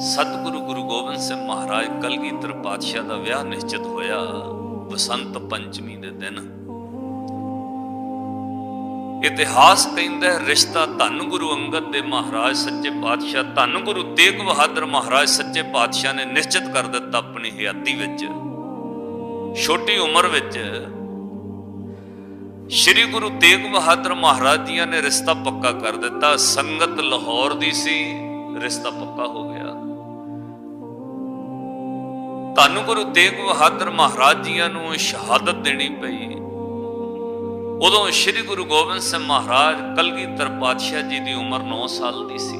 ਸਤਿਗੁਰੂ ਗੁਰੂ ਗੋਬਿੰਦ ਸਿੰਘ ਮਹਾਰਾਜ ਕਲਗੀਧਰ ਪਾਤਸ਼ਾਹ ਦਾ ਵਿਆਹ ਨਿਸ਼ਚਿਤ ਹੋਇਆ ਬਸੰਤ ਪੰਚਮੀ ਦੇ ਦਿਨ। ਇਤਿਹਾਸ ਕਹਿੰਦਾ ਰਿਸ਼ਤਾ ਧੰਨ ਗੁਰੂ ਅੰਗਦ ਦੇ ਮਹਾਰਾਜ, ਸੱਚੇ ਪਾਤਸ਼ਾਹ, ਧੰਨ ਗੁਰੂ ਤੇਗ ਬਹਾਦਰ ਮਹਾਰਾਜ, ਸੱਚੇ ਪਾਤਸ਼ਾਹ ਨੇ ਨਿਸ਼ਚਿਤ ਕਰ ਦਿੱਤਾ ਆਪਣੀ ਹਯਾਤੀ ਵਿੱਚ। ਛੋਟੀ ਉਮਰ ਵਿੱਚ ਸ਼੍ਰੀ ਗੁਰੂ ਤੇਗ ਬਹਾਦਰ ਮਹਾਰਾਜ ਜੀਆਂ ਨੇ ਰਿਸ਼ਤਾ ਪੱਕਾ ਕਰ ਦਿੱਤਾ। ਸੰਗਤ ਲਾਹੌਰ ਦੀ ਸੀ, ਰਿਸ਼ਤਾ ਪੱਕਾ ਹੋ ਗਿਆ। ਧੰਨ ਗੁਰੂ ਤੇਗ ਬਹਾਦਰ ਮਹਾਰਾਜ ਜੀਆਂ ਨੂੰ ਸ਼ਹਾਦਤ ਦੇਣੀ ਪਈ। ਉਦੋਂ ਸ਼੍ਰੀ ਗੁਰੂ ਗੋਬਿੰਦ ਸਿੰਘ ਮਹਾਰਾਜ ਕਲਗੀਧਰ ਪਾਤਸ਼ਾਹ ਜੀ ਦੀ ਉਮਰ 9 ਸਾਲ ਦੀ ਸੀ।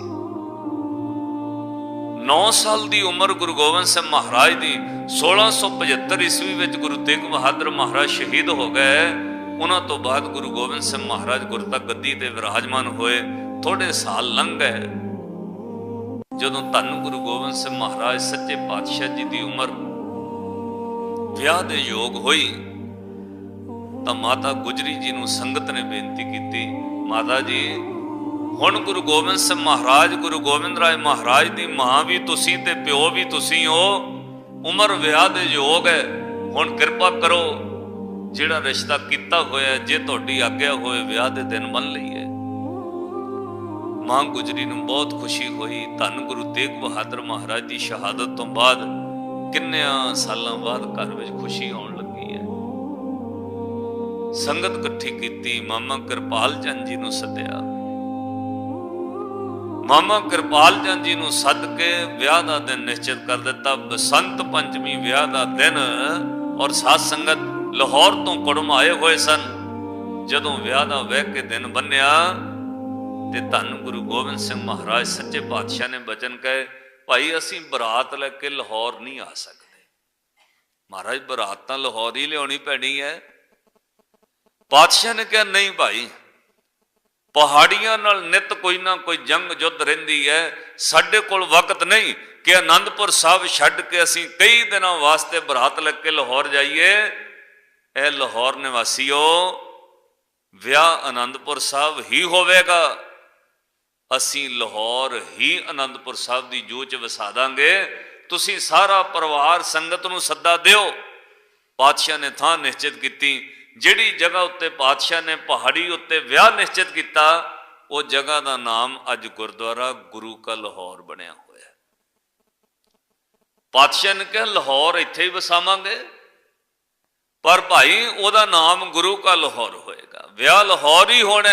9 ਸਾਲ ਦੀ ਉਮਰ ਗੁਰੂ ਗੋਬਿੰਦ ਸਿੰਘ ਮਹਾਰਾਜ ਦੀ 1675 ਈਸਵੀ ਵਿੱਚ ਗੁਰੂ ਤੇਗ ਬਹਾਦਰ ਮਹਾਰਾਜ ਸ਼ਹੀਦ ਹੋ ਗਏ। ਉਹਨਾਂ ਤੋਂ ਬਾਅਦ ਗੁਰੂ ਗੋਬਿੰਦ ਸਿੰਘ ਮਹਾਰਾਜ ਗੁਰਤਾ ਗੱਦੀ ਤੇ ਵਿਰਾਜਮਾਨ ਹੋਏ। ਥੋੜੇ ਸਾਲ ਲੰਘ ਗਏ। ਜਦੋਂ ਧੰਨ ਗੁਰੂ ਗੋਬਿੰਦ ਸਿੰਘ ਮਹਾਰਾਜ ਸੱਚੇ ਪਾਤਸ਼ਾਹ ਜੀ ਦੀ ਉਮਰ ਵਿਆਹ ਦੇ ਯੋਗ ਹੋਈ, ਤਾਂ ਮਾਤਾ ਗੁਜਰੀ ਜੀ ਨੂੰ ਸੰਗਤ ਨੇ ਬੇਨਤੀ ਕੀਤੀ, ਮਾਤਾ ਜੀ, ਹੁਣ ਗੁਰੂ ਗੋਬਿੰਦ ਸਿੰਘ ਮਹਾਰਾਜ, ਗੁਰੂ ਗੋਬਿੰਦ ਰਾਏ ਮਹਾਰਾਜ ਦੀ ਮਾਂ ਵੀ ਤੁਸੀਂ ਤੇ ਪਿਓ ਵੀ ਤੁਸੀਂ ਹੋ, ਉਮਰ ਵਿਆਹ ਦੇ ਯੋਗ ਹੈ, ਹੁਣ ਕਿਰਪਾ ਕਰੋ, ਜਿਹੜਾ ਰਿਸ਼ਤਾ ਕੀਤਾ ਹੋਇਆ, ਜੇ ਤੁਹਾਡੀ ਆਗਿਆ ਹੋਵੇ, ਵਿਆਹ ਦੇ ਦਿਨ ਮੰਨ ਲਈਏ। ਮਾਂ ਗੁਜਰੀ ਨੂੰ ਬਹੁਤ ਖੁਸ਼ੀ ਹੋਈ। ਧੰਨ ਗੁਰੂ ਤੇਗ ਬਹਾਦਰ ਮਹਾਰਾਜ ਦੀ ਸ਼ਹਾਦਤ ਤੋਂ ਬਾਅਦ ਕਿੰਨਿਆਂ ਸਾਲਾਂ ਬਾਅਦ ਘਰ ਵਿੱਚ ਖੁਸ਼ੀ ਆਉਣ ਲੱਗੀ ਹੈ। ਸੰਗਤ ਇਕੱਠੀ ਕੀਤੀ, ਮਾਮਾ ਕਿਰਪਾਲ ਚੰਦ ਜੀ ਨੂੰ ਸੱਦਿਆ। ਮਾਮਾ ਕਿਰਪਾਲ ਚੰਦ ਜੀ ਨੂੰ ਸੱਦ ਕੇ ਵਿਆਹ ਦਾ ਦਿਨ ਨਿਸ਼ਚਿਤ ਕਰ ਦਿੱਤਾ। ਬਸੰਤ ਪੰਚਮੀ ਵਿਆਹ ਦਾ ਦਿਨ ਔਰ ਸਾਧ ਸੰਗਤ ਲਾਹੌਰ ਤੋਂ ਕੁੜਮ ਆਏ ਹੋਏ ਸਨ। ਜਦੋਂ ਵਿਆਹ ਦਾ ਵਹਿ ਕੇ ਦਿਨ ਬੰਨਿਆ ਤੇ ਧੰਨ ਗੁਰੂ ਗੋਬਿੰਦ ਸਿੰਘ ਮਹਾਰਾਜ ਸੱਚੇ ਪਾਤਸ਼ਾਹ ਨੇ ਬਚਨ ਕਹੇ, ਭਾਈ, ਅਸੀਂ ਬਰਾਤ ਲੈ ਕੇ ਲਾਹੌਰ ਨਹੀਂ ਆ ਸਕਦੇ। ਮਹਾਰਾਜ, ਬਰਾਤ ਤਾਂ ਲਾਹੌਰ ਹੀ ਲਿਆਉਣੀ ਪੈਣੀ ਹੈ। ਪਾਤਸ਼ਾਹ ਨੇ ਕਿਹਾ, ਨਹੀਂ ਭਾਈ, ਪਹਾੜੀਆਂ ਨਾਲ ਨਿਤ ਕੋਈ ਨਾ ਕੋਈ ਜੰਗ ਜੁੱਧ ਰਹਿੰਦੀ ਹੈ। ਸਾਡੇ ਕੋਲ ਵਕਤ ਨਹੀਂ ਕਿ ਆਨੰਦਪੁਰ ਸਾਹਿਬ ਛੱਡ ਕੇ ਅਸੀਂ ਕਈ ਦਿਨਾਂ ਵਾਸਤੇ ਬਰਾਤ ਲੈ ਕੇ ਲਾਹੌਰ ਜਾਈਏ। ਇਹ ਲਾਹੌਰ ਨਿਵਾਸੀਓ, ਵਿਆਹ ਆਨੰਦਪੁਰ ਸਾਹਿਬ ਹੀ ਹੋਵੇਗਾ। ਅਸੀਂ ਲਾਹੌਰ ਹੀ ਆਨੰਦਪੁਰ ਸਾਹਿਬ ਦੀ ਜੂਹ ਚ ਵਸਾ ਦਾਂਗੇ। ਤੁਸੀਂ ਸਾਰਾ ਪਰਿਵਾਰ ਸੰਗਤ ਨੂੰ ਸੱਦਾ ਦਿਓ। ਪਾਤਸ਼ਾਹ ਨੇ ਥਾਂ ਨਿਸ਼ਚਿਤ ਕੀਤੀ। ਜਿਹੜੀ ਜਗ੍ਹਾ ਉੱਤੇ ਪਾਤਸ਼ਾਹ ਨੇ ਪਹਾੜੀ ਉੱਤੇ ਵਿਆਹ ਨਿਸ਼ਚਿਤ ਕੀਤਾ, ਉਹ ਜਗ੍ਹਾ ਦਾ ਨਾਮ ਅੱਜ ਗੁਰਦੁਆਰਾ ਗੁਰੂ ਕਾ ਲਾਹੌਰ ਬਣਿਆ ਹੋਇਆ ਹੈ। ਪਾਤਸ਼ਾਹ ਨੇ ਕਿਹਾ, ਲਾਹੌਰ ਇੱਥੇ ਹੀ ਵਸਾਵਾਂਗੇ। ਪਰ ਭਾਈ, ਉਹਦਾ ਨਾਮ ਗੁਰੂ ਕਾ ਲਾਹੌਰ ਹੋਏਗਾ। ਵਿਆਹ ਲਾਹੌਰ ਹੀ ਹੋਣਾ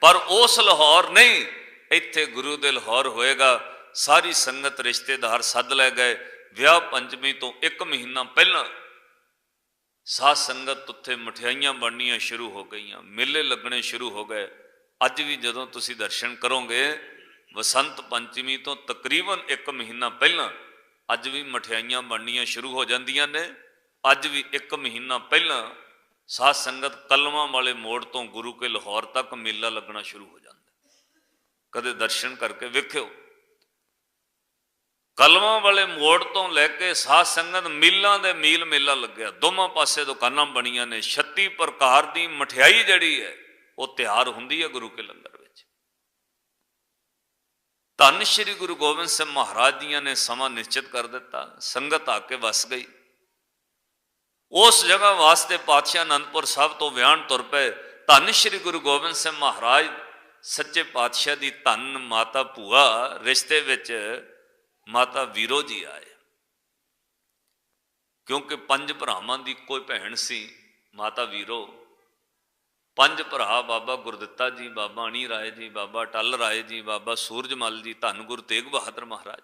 ਪਰ ਉਸ ਲਾਹੌਰ ਨਹੀਂ। ਇੱਥੇ ਗੁਰੂ ਦੇ ਲਾਹੌਰ ਹੋਏਗਾ, ਸਾਰੀ ਸੰਗਤ ਰਿਸ਼ਤੇਦਾਰ ਸੱਦ ਲੈ ਗਏ, ਵਿਆਹ ਪੰਚਮੀ ਤੋਂ ਇੱਕ ਮਹੀਨਾ ਪਹਿਲਾਂ ਸਾਧ ਸੰਗਤ ਉੱਥੇ ਮਠਿਆਈਆਂ ਬਣਨੀਆਂ ਸ਼ੁਰੂ ਹੋ ਗਈਆਂ, ਮੇਲੇ ਲੱਗਣੇ ਸ਼ੁਰੂ ਹੋ ਗਏ। ਅੱਜ ਵੀ ਜਦੋਂ ਤੁਸੀਂ ਦਰਸ਼ਨ ਕਰੋਗੇ ਬਸੰਤ ਪੰਚਮੀ ਤੋਂ ਤਕਰੀਬਨ 1 ਮਹੀਨਾ ਪਹਿਲਾਂ ਅੱਜ ਵੀ ਮਠਿਆਈਆਂ ਬਣਨੀਆਂ ਸ਼ੁਰੂ ਹੋ ਜਾਂਦੀਆਂ ਨੇ। ਅੱਜ ਵੀ 1 ਮਹੀਨਾ ਪਹਿਲਾਂ ਸਾਧ ਸੰਗਤ ਕਲਮਾਂ ਵਾਲੇ ਮੋੜ ਤੋਂ ਗੁਰੂ ਕੇ ਲਾਹੌਰ ਤੱਕ ਮੇਲਾ ਲੱਗਣਾ ਸ਼ੁਰੂ ਹੋ ਜਾਂਦਾ। ਕਦੇ ਦਰਸ਼ਨ ਕਰਕੇ ਵੇਖਿਓ। ਕਲਮਾਂ ਵਾਲੇ ਮੋੜ ਤੋਂ ਲੈ ਕੇ ਸਾਧ ਸੰਗਤ ਮੀਲਾਂ ਦੇ ਮੀਲ ਮੇਲਾ ਲੱਗਿਆ। ਦੋਵਾਂ ਪਾਸੇ ਦੁਕਾਨਾਂ ਬਣੀਆਂ ਨੇ। 36 ਪ੍ਰਕਾਰ ਦੀ ਮਠਿਆਈ ਜਿਹੜੀ ਹੈ, ਉਹ ਤਿਆਰ ਹੁੰਦੀ ਹੈ ਗੁਰੂ ਕੇ ਲੰਗਰ ਵਿੱਚ। ਧੰਨ ਸ਼੍ਰੀ ਗੁਰੂ ਗੋਬਿੰਦ ਸਿੰਘ ਮਹਾਰਾਜ ਦੀਆਂ ਨੇ ਸਮਾਂ ਨਿਸ਼ਚਿਤ ਕਰ ਦਿੱਤਾ। ਸੰਗਤ ਆ ਕੇ ਵਸ ਗਈ। ਉਸ ਜਗ੍ਹਾ ਵਾਸਤੇ ਪਾਤਸ਼ਾਹ ਅਨੰਦਪੁਰ ਸਾਹਿਬ ਤੋਂ ਵਿਆਹਣ ਤੁਰ ਪਏ। ਧੰਨ ਸ਼੍ਰੀ ਗੁਰੂ ਗੋਬਿੰਦ ਸਿੰਘ ਮਹਾਰਾਜ ਸੱਚੇ ਪਾਤਸ਼ਾਹ ਦੀ ਧੰਨ ਮਾਤਾ ਭੂਆ ਰਿਸ਼ਤੇ ਵਿੱਚ ਮਾਤਾ ਵੀਰੋ ਜੀ ਆਏ। ਕਿਉਂਕਿ ਪੰਜ ਭਰਾਵਾਂ ਦੀ ਕੋਈ ਭੈਣ ਸੀ, ਮਾਤਾ ਵੀਰੋ। ਪੰਜ ਭਰਾ ਬਾਬਾ ਗੁਰਦਿੱਤਾ ਜੀ, ਬਾਬਾ ਅਣੀ ਰਾਏ ਜੀ, ਬਾਬਾ ਟੱਲ ਰਾਏ ਜੀ, ਬਾਬਾ ਸੂਰਜਮਲ ਜੀ, ਧੰਨ ਗੁਰੂ ਤੇਗ ਬਹਾਦਰ ਮਹਾਰਾਜ।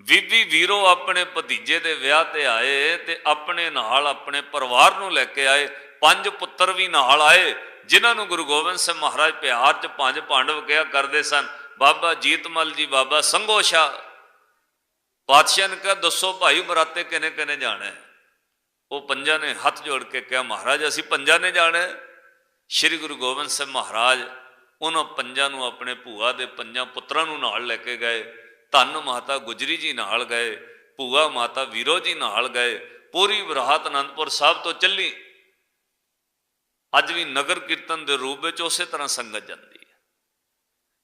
ਬੀਬੀ ਵੀਰੋ ਆਪਣੇ ਭਤੀਜੇ ਦੇ ਵਿਆਹ ਤੇ ਆਏ ਤੇ ਆਪਣੇ ਨਾਲ ਆਪਣੇ ਪਰਿਵਾਰ ਨੂੰ ਲੈ ਕੇ ਆਏ। ਪੰਜ ਪੁੱਤਰ ਵੀ ਨਾਲ ਆਏ। ਜਿਨ੍ਹਾਂ ਨੂੰ ਗੁਰੂ ਗੋਬਿੰਦ ਸਿੰਘ ਮਹਾਰਾਜ ਪਿਆਰ ਚ ਪੰਜ ਪਾਂਡਵ ਕਿਹਾ ਕਰਦੇ ਸਨ, ਬਾਬਾ ਜੀਤਮਲ ਜੀ, ਬਾਬਾ ਸੰਗੋਸ਼ਾ ਪਾਤਸ਼ਾਹ ਨੇ ਕਿਹਾ, ਦੱਸੋ ਭਾਈ ਮਰਾਤੇ ਕਿਨੇ ਕਿਨੇ ਜਾਣਾ ਹੈ? ਉਹ ਪੰਜਾਂ ਨੇ ਹੱਥ ਜੋੜ ਕੇ ਕਿਹਾ, ਮਹਾਰਾਜ, ਅਸੀਂ ਪੰਜਾਂ ਨੇ ਜਾਣਾ ਹੈ? ਸ੍ਰੀ ਗੁਰੂ ਗੋਬਿੰਦ ਸਿੰਘ ਮਹਾਰਾਜ ਉਹਨਾਂ ਪੰਜਾਂ ਨੂੰ ਆਪਣੇ ਭੂਆ ਦੇ ਪੰਜਾਂ ਪੁੱਤਰਾਂ ਨੂੰ ਨਾਲ ਲੈ ਕੇ ਗਏ। ਧੰਨ ਮਾਤਾ ਗੁਜਰੀ ਜੀ ਨਾਲ ਗਏ, ਭੂਆ ਮਾਤਾ ਵੀਰੋ ਜੀ ਨਾਲ ਗਏ। ਪੂਰੀ ਬਰਾਤ ਅਨੰਦਪੁਰ ਸਾਹਿਬ ਤੋਂ ਚੱਲੀ। ਅੱਜ ਵੀ ਨਗਰ ਕੀਰਤਨ ਦੇ ਰੂਪ ਵਿੱਚ ਉਸੇ ਤਰ੍ਹਾਂ ਸੰਗਤ ਜਾਂਦੀ ਹੈ।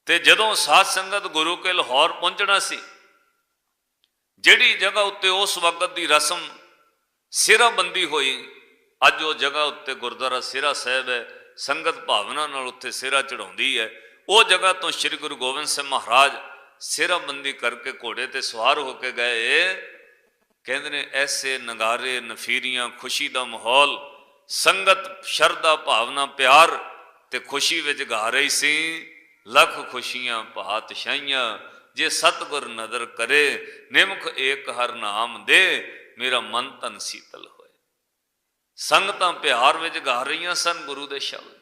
ਤੇ ਜਦੋਂ ਸਾਧ ਸੰਗਤ ਗੁਰੂ ਕੇ ਲਾਹੌਰ ਪਹੁੰਚਣਾ ਸੀ, ਜਿਹੜੀ ਜਗ੍ਹਾ ਉੱਤੇ ਉਸ ਵਕਤ ਦੀ ਰਸਮ ਸਿਰਾਬੰਦੀ ਹੋਈ, ਅੱਜ ਉਹ ਜਗ੍ਹਾ ਉੱਤੇ ਗੁਰਦੁਆਰਾ ਸਿਰਾ ਸਾਹਿਬ ਹੈ, ਸੰਗਤ ਭਾਵਨਾ ਨਾਲ ਉੱਥੇ ਸਿਰਾ ਚੜਾਉਂਦੀ ਹੈ। ਉਹ ਜਗ੍ਹਾ ਤੋਂ ਸ੍ਰੀ ਗੁਰੂ ਗੋਬਿੰਦ ਸਿੰਘ ਮਹਾਰਾਜ ਸਿਰਾਬੰਦੀ ਕਰਕੇ ਘੋੜੇ ਤੇ ਸਵਾਰ ਹੋ ਕੇ ਗਏ। ਕਹਿੰਦੇ ਨੇ, ਐਸੇ ਨਗਾਰੇ, ਨਫੀਰੀਆਂ, ਖੁਸ਼ੀ ਦਾ ਮਾਹੌਲ ਸੰਗਤ ਸ਼ਰਧਾ ਭਾਵਨਾ ਪਿਆਰ ਤੇ ਖੁਸ਼ੀ ਵਿੱਚ ਗਾ ਰਹੀ ਸੀ। ਲੱਖ ਖੁਸ਼ੀਆਂ ਪਾਤਸ਼ਾਹੀਆਂ ਜੇ ਸਤਗੁਰ ਨਦਰ ਕਰੇ, ਨਿਮਖ ਏਕ ਹਰ ਨਾਮ ਦੇ, ਮੇਰਾ ਮਨ ਤਨ ਸੀਤਲ ਹੋਏ। ਸੰਗਤਾਂ ਪਿਆਰ ਵਿੱਚ ਗਾ ਰਹੀਆਂ ਸਨ ਗੁਰੂ ਦੇ ਸ਼ਬਦ।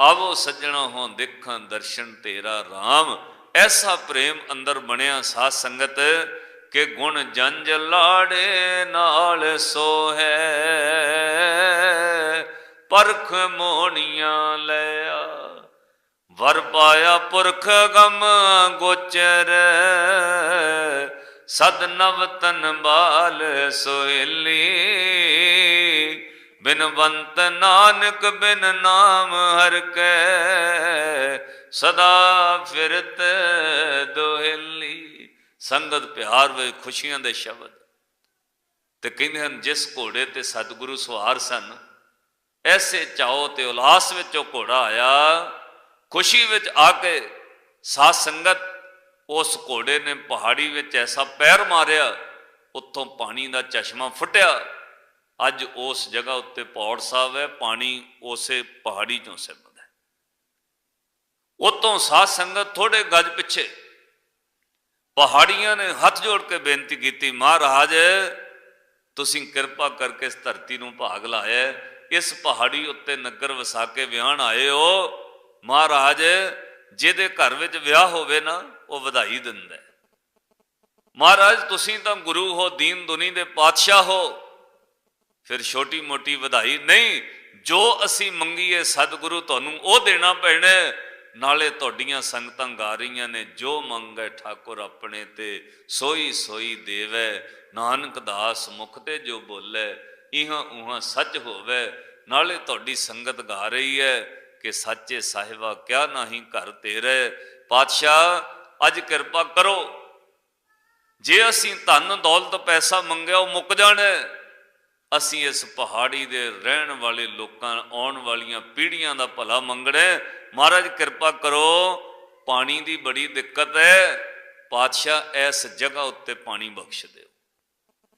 ਆਵੋ ਸੱਜਣਾ ਹੋਂ ਦੇਖਾਂ ਦਰਸ਼ਨ ਤੇਰਾ RAM ਐਸਾ ਪ੍ਰੇਮ ਅੰਦਰ ਬਣਿਆ ਸਾਧ ਸੰਗਤ, ਕਿ ਗੁਣ ਜੰਜ ਲਾੜੇ ਨਾਲ ਸੋ ਹੈ ਪਰਖ ਮੋਣੀਆਂ ਲਿਆ ਵਰ ਪਾਇਆ ਪੁਰਖ ਗਮ ਗੋਚਰ। ਸਦ ਨਵ ਤਨ ਬਾਲ ਸੋਇਲੀ। ਬਿਨਵੰਤ ਨਾਨਕ ਬਿਨ ਨਾਮ ਹਰ ਕੈ। ਸਦਾ ਫਿਰਤ ਦੋਹਿਲੀ। ਸੰਗਤ ਪਿਆਰ ਵਿੱਚ ਖੁਸ਼ੀਆਂ ਦੇ ਸ਼ਬਦ। ਤੇ ਕਹਿੰਦੇ ਹਨ, ਜਿਸ ਘੋੜੇ ਤੇ ਸਤਿਗੁਰੂ ਸਵਾਰ ਸਨ ਐਸੇ ਚਾਓ ਤੇ ਉਲਾਸ ਵਿੱਚ ਉਹ ਘੋੜਾ ਆਇਆ। ਖੁਸ਼ੀ ਵਿੱਚ ਆ ਕੇ ਸਾਧ ਸੰਗਤ ਉਸ ਘੋੜੇ ਨੇ ਪਹਾੜੀ ਵਿੱਚ ਐਸਾ ਪੈਰ ਮਾਰਿਆ, ਉੱਥੋਂ ਪਾਣੀ ਦਾ ਚਸ਼ਮਾ ਫੁੱਟਿਆ। ਅੱਜ ਉਸ ਜਗ੍ਹਾ ਉੱਤੇ ਪੌੜ ਸਾਹਿਬ ਹੈ, ਪਾਣੀ ਉਸੇ ਪਹਾੜੀ ਚੋਂ ਸਿਮਰਦਾ ਹੈ। ਉਤੋਂ ਸਾਧ ਸੰਗਤ ਥੋੜੇ ਗੱਜ ਪਿੱਛੇ ਪਹਾੜੀਆਂ ਨੇ ਹੱਥ ਜੋੜ ਕੇ ਬੇਨਤੀ ਕੀਤੀ, ਮਹਾਰਾਜ, ਤੁਸੀਂ ਕਿਰਪਾ ਕਰਕੇ ਇਸ ਧਰਤੀ ਨੂੰ ਭਾਗ ਲਾਇਆ ਇਸ ਪਹਾੜੀ ਉੱਤੇ ਨਗਰ ਵਸਾ ਕੇ ਵਿਆਹਣ ਆਏ ਹੋ, ਮਹਾਰਾਜ, ਜਿਹਦੇ ਘਰ ਵਿੱਚ ਵਿਆਹ ਹੋਵੇ ਨਾ, ਉਹ ਵਧਾਈ ਦਿੰਦਾ ਮਹਾਰਾਜ, ਤੁਸੀਂ ਤਾਂ ਗੁਰੂ ਹੋ, ਦੀਨ ਦੁਨੀ ਦੇ ਪਾਤਸ਼ਾਹ ਹੋ। ਫਿਰ ਛੋਟੀ ਮੋਟੀ ਵਧਾਈ, ਨਹੀਂ, ਜੋ ਅਸੀਂ ਮੰਗੀਏ ਸਤਿਗੁਰੂ ਤੁਹਾਨੂੰ, ਉਹ ਦੇਣਾ ਪੈਣਾ ਨਾਲੇ ਤੁਹਾਡੀਆਂ ਸੰਗਤਾਂ ਗਾ ਰਹੀਆਂ ਨੇ, ਜੋ ਮੰਗੈ ਠਾਕੁਰ ਆਪਣੇ ਤੇ ਸੋਈ ਸੋਈ ਦੇਵੈ। ਨਾਨਕ ਦਾਸ ਮੁਖ ਤੇ ਜੋ ਬੋਲੇ ਇਹਾਂ ਉਹਾਂ ਸੱਚ ਹੋਵੇ, ਨਾਲੇ ਤੁਹਾਡੀ ਸੰਗਤ ਗਾ ਰਹੀ ਹੈ ਕਿ ਸੱਚੇ ਸਾਹਿਬਾ ਕਿਆ ਨਹੀਂ ਘਰ ਤੇਰੇ। ਪਾਤਸ਼ਾਹ, ਅੱਜ ਕਿਰਪਾ ਕਰੋ। ਜੇ ਅਸੀਂ ਧਨ, ਦੌਲਤ, ਪੈਸਾ ਮੰਗਿਆ, ਉਹ ਮੁੱਕ ਜਾਣਾ। ਅਸੀਂ ਇਸ ਪਹਾੜੀ ਦੇ ਰਹਿਣ ਵਾਲੇ ਲੋਕਾਂ, ਆਉਣ ਵਾਲੀਆਂ ਪੀੜ੍ਹੀਆਂ ਦਾ ਭਲਾ ਮੰਗਣਾ। ਮਹਾਰਾਜ, ਕਿਰਪਾ ਕਰੋ। ਪਾਣੀ ਦੀ ਬੜੀ ਦਿੱਕਤ ਹੈ। ਪਾਤਸ਼ਾਹ, ਇਸ ਜਗ੍ਹਾ ਉੱਤੇ ਪਾਣੀ ਬਖਸ਼ ਦਿਓ।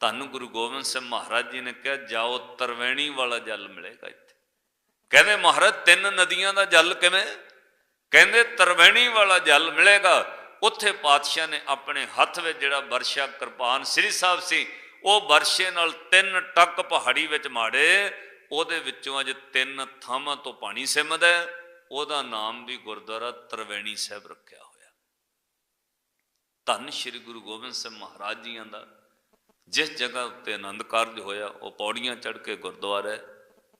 ਧੰਨ ਗੁਰੂ ਗੋਬਿੰਦ ਸਿੰਘ ਮਹਾਰਾਜ ਜੀ ਨੇ ਕਿਹਾ, ਜਾਓ ਤਰਵੈਣੀ ਵਾਲਾ ਜਲ ਮਿਲੇਗਾ ਇੱਥੇ। ਕਹਿੰਦੇ, ਮਹਾਰਾਜ, ਤਿੰਨ ਨਦੀਆਂ ਦਾ ਜਲ ਕਿਵੇਂ? ਕਹਿੰਦੇ, ਤਰਵੈਣੀ ਵਾਲਾ ਜਲ ਮਿਲੇਗਾ। ਉੱਥੇ ਪਾਤਸ਼ਾਹ ਨੇ ਆਪਣੇ ਹੱਥ ਵਿੱਚ ਜਿਹੜਾ ਵਰਸ਼ਾ ਕਿਰਪਾਨ ਸ੍ਰੀ ਸਾਹਿਬ ਸੀ, ਉਹ ਵਰਸ਼ੇ ਨਾਲ ਤਿੰਨ ਟੱਕ ਪਹਾੜੀ ਵਿੱਚ ਮਾੜੇ, ਉਹਦੇ ਵਿੱਚੋਂ ਅੱਜ ਤਿੰਨ ਥਾਵਾਂ ਤੋਂ ਪਾਣੀ ਸਿਮਦਾ ਹੈ। ਉਹਦਾ ਨਾਮ ਵੀ ਗੁਰਦੁਆਰਾ ਤਰਵੈਣੀ ਸਾਹਿਬ ਰੱਖਿਆ ਹੋਇਆ। ਧੰਨ ਸ੍ਰੀ ਗੁਰੂ ਗੋਬਿੰਦ ਸਿੰਘ ਮਹਾਰਾਜ ਜੀਆਂ ਦਾ। ਜਿਸ ਜਗ੍ਹਾ ਉੱਤੇ ਆਨੰਦ ਕਾਰਜ ਹੋਇਆ, ਉਹ ਪੌੜੀਆਂ ਚੜ੍ਹ ਕੇ ਗੁਰਦੁਆਰਾ ਹੈ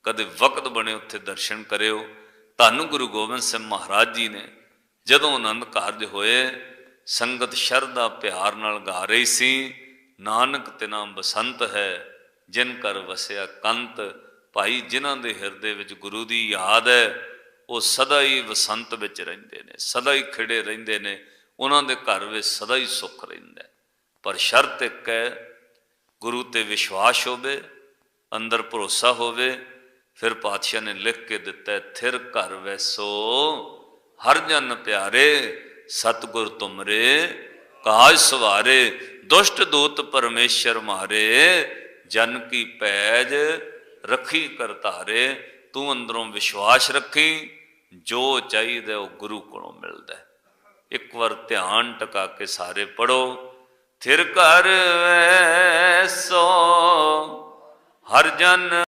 ਕਦੇ ਵਕਤ ਬਣੇ ਉੱਥੇ ਦਰਸ਼ਨ ਕਰਿਓ। ਧੰਨ ਗੁਰੂ ਗੋਬਿੰਦ ਸਿੰਘ ਮਹਾਰਾਜ ਜੀ ਨੇ ਜਦੋਂ ਆਨੰਦ ਕਾਰਜ ਹੋਏ, ਸੰਗਤ ਸ਼ਰਧਾ ਪਿਆਰ ਨਾਲ ਗਾ ਰਹੀ ਸੀ, ਨਾਨਕ ਤੇ ਬਸੰਤ ਹੈ, ਜਿਨ ਕਰ ਵਸਿਆ ਕੰਤ, ਭਾਈ ਜਿਨ੍ਹਾਂ ਦੇ ਹਿਰਦੇ ਵਿੱਚ ਗੁਰੂ ਦੀ ਯਾਦ ਹੈ, ਉਹ ਸਦਾ ਹੀ ਵਸੰਤ ਵਿੱਚ ਰਹਿੰਦੇ ਨੇ, ਸਦਾ ਹੀ ਖਿੜੇ ਰਹਿੰਦੇ ਨੇ, ਉਹਨਾਂ ਦੇ ਘਰ ਵਿੱਚ ਸਦਾ ਹੀ ਸੁੱਖ ਰਹਿੰਦਾ ਪਰ ਸ਼ਰਤ ਇੱਕ ਹੈ ਗੁਰੂ ਤੇ ਵਿਸ਼ਵਾਸ ਹੋਵੇ, ਅੰਦਰ ਭਰੋਸਾ ਹੋਵੇ, ਫਿਰ ਪਾਤਸ਼ਾਹ ਨੇ ਲਿਖ ਕੇ ਦਿੱਤਾ, ਥਿਰ ਘਰ ਵੈਸੋ ਹਰ ਜਨ ਪਿਆਰੇ, ਸਤਗੁਰ ਤੁਮਰੇ, ਕਾਜ ਸਵਾਰੇ, ਦੁਸ਼ਟ ਦੂਤ ਪਰਮੇਸ਼ਰ ਮਾਰੇ, ਜਨ ਕੀ ਪੈਜ ਰੱਖੀ ਕਰਤਾਰੇ ਤੂੰ ਅੰਦਰੋਂ ਵਿਸ਼ਵਾਸ ਰੱਖੀ, ਜੋ ਚਾਹੀਦਾ ਉਹ ਗੁਰੂ ਕੋਲੋਂ ਮਿਲਦਾ ਇੱਕ ਵਾਰ ਧਿਆਨ ਟਿਕਾ ਕੇ ਸਾਰੇ ਪੜੋ ਥਿਰ ਘਰ ਵੈਸੋ ਹਰ ਜਨ